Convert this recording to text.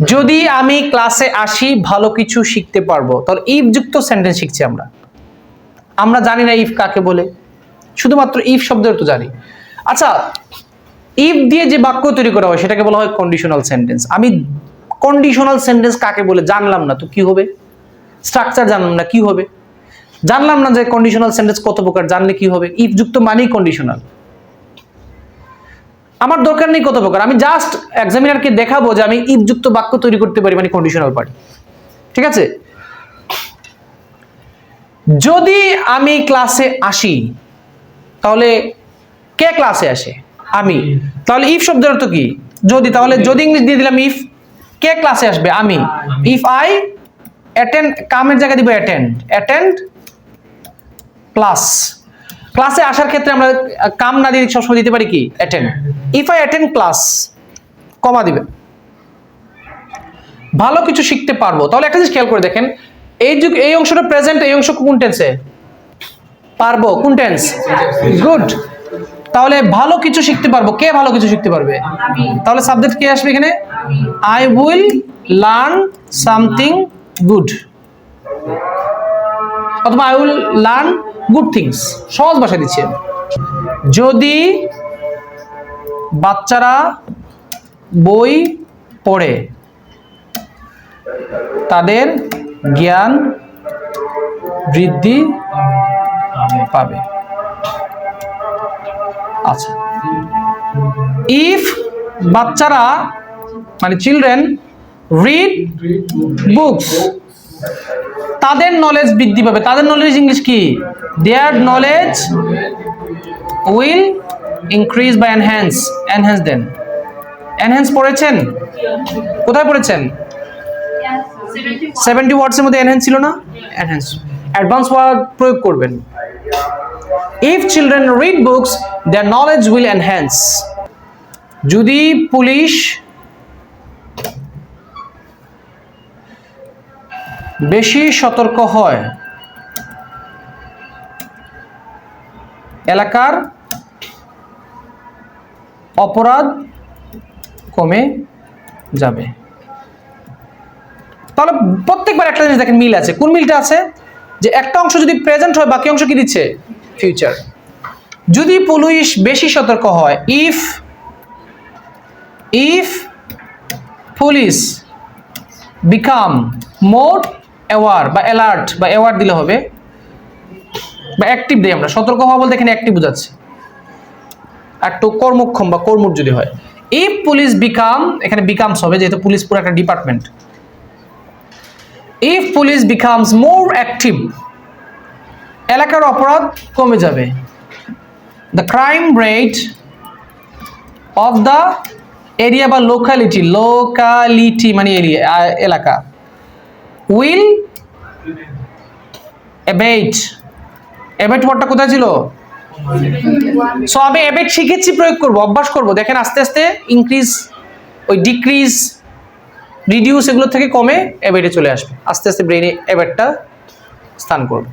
যদি আমি ক্লাসে আসি, ভালো কিছু শিখতে পারব। তাহলে ইফ যুক্ত সেন্টেন্স শিখছি আমরা। আমরা জানি না ইফ কাকে বলে। শুধুমাত্র ইফ শব্দের তো জানি। আচ্ছা ইফ দিয়ে যে বাক্য তৈরি করা হয়, সেটাকে বলা হয় কন্ডিশনাল সেন্টেন্স আমি কন্ডিশনাল সেন্টেন্স কাকে বলে জানলাম না, তো কি হবে? স্ট্রাকচার জানলাম না, কি হবে? জানলাম না যে কন্ডিশনাল সেন্টেন্স কত প্রকার, জানলে কি হবে? ইফ যুক্ত মানেই কন্ডিশনাল আমার দরকার নেই কত প্রকার। আমি জাস্ট এক্সামিনারকে দেখাবো যে আমি ইফ যুক্ত বাক্য তৈরি করতে পারি মানে কন্ডিশনাল পারি ঠিক আছে? যদি আমি ক্লাসে আসি, তাহলে কে ক্লাসে আসে? আমি। তাহলে ইফ শব্দের অর্থ কি? যদি, তাহলে যদি ইংলিশ দিয়ে দিলাম ইফ কে ক্লাসে আসবে? আমি। ইফ আই অ্যাটেন্ড কামের জায়গায় দিব অ্যাটেন্ড অ্যাটেন্ড ক্লাস ক্লাসে আসার ক্ষেত্রে আমরা কাম না দিয়ে সবসময় দিতে পারি কি? Attend if I attend class comma দিবে। ভালো কিছু শিখতে পারব। তাহলে একটা জিনিস খেয়াল করে দেখেন এই যুগ এই অংশটা প্রেজেন্ট এই অংশ কোন টেন্সে পারব। কোন টেন্স গুড তাহলে ভালো কিছু শিখতে পারব। কে ভালো কিছু শিখতে পারবে? তাহলে সাবজেক্ট কে আসবে এখানে? I will learn something good অথবা I will learn good things সহজ ভাষায় দিচ্ছি। যদি বাচ্চারা বই পড়ে, তাদের জ্ঞান বৃদ্ধি পাবে। আচ্ছা। ইফ বাচ্চারা মানে চিলড্রেন রিড বুকস তাদের নলেজ বৃদ্ধি পাবে। তাদের নলেজ ইংলিশ কি? দেয়ার নলেজ উইল ইনক্রিজ বা এনহ্যান্স এনহ্যান্স দেন এনহ্যান্স পড়েছেন? কোথায় পড়েছেন? সেভেন্টি ওয়ার্ডসের মধ্যে এনহ্যান্স ছিল না? এনহ্যান্স অ্যাডভান্স ওয়ার্ড প্রয়োগ করবেন। If children read books their knowledge will enhance যদি পুলিশ বেশি সতর্ক হয়। এলাকার অপরাধ কমে যাবে। তাহলে প্রত্যেকবার একটা জিনিস দেখেন, মিল আছে। কোন মিলটা আছে? যে একটা অংশ যদি প্রেজেন্ট হয়, বাকি অংশ কি দিচ্ছে? ফিউচার যদি পুলিশ বেশি সতর্ক হয় if if police become more aware বা অ্যালার্ট বা অ্যাওয়ার দিলে হবে। বা অ্যাক্টিভ দিই আমরা। সতর্ক হওয়া বলতে এখানে অ্যাক্টিভ বোঝাচ্ছে। আর একটু কর্মক্ষম বা কর্মঠ যদি হয়। ইফ পুলিশ বিকাম এখানে বিকামস হবে যেহেতু পুলিশ পুরো একটা department if police becomes more active এলাকার অপরাধ কমে যাবে। The crime rate of the area বা লোকালিটি লোকালিটি মানে এরিয়া এলাকা। Will abate. এবেট ওয়ার্ডটা কোথায় ছিল? সো আমি এবেট শিখেছি, প্রয়োগ করব, অভ্যাস করব। দেখেন, আস্তে আস্তে ইনক্রিজ ওই ডিক্রিজ রিডিউস এগুলো থেকে কমে এবেটে চলে আসবে। আস্তে আস্তে ব্রেনে এবেটটা স্থান করবে।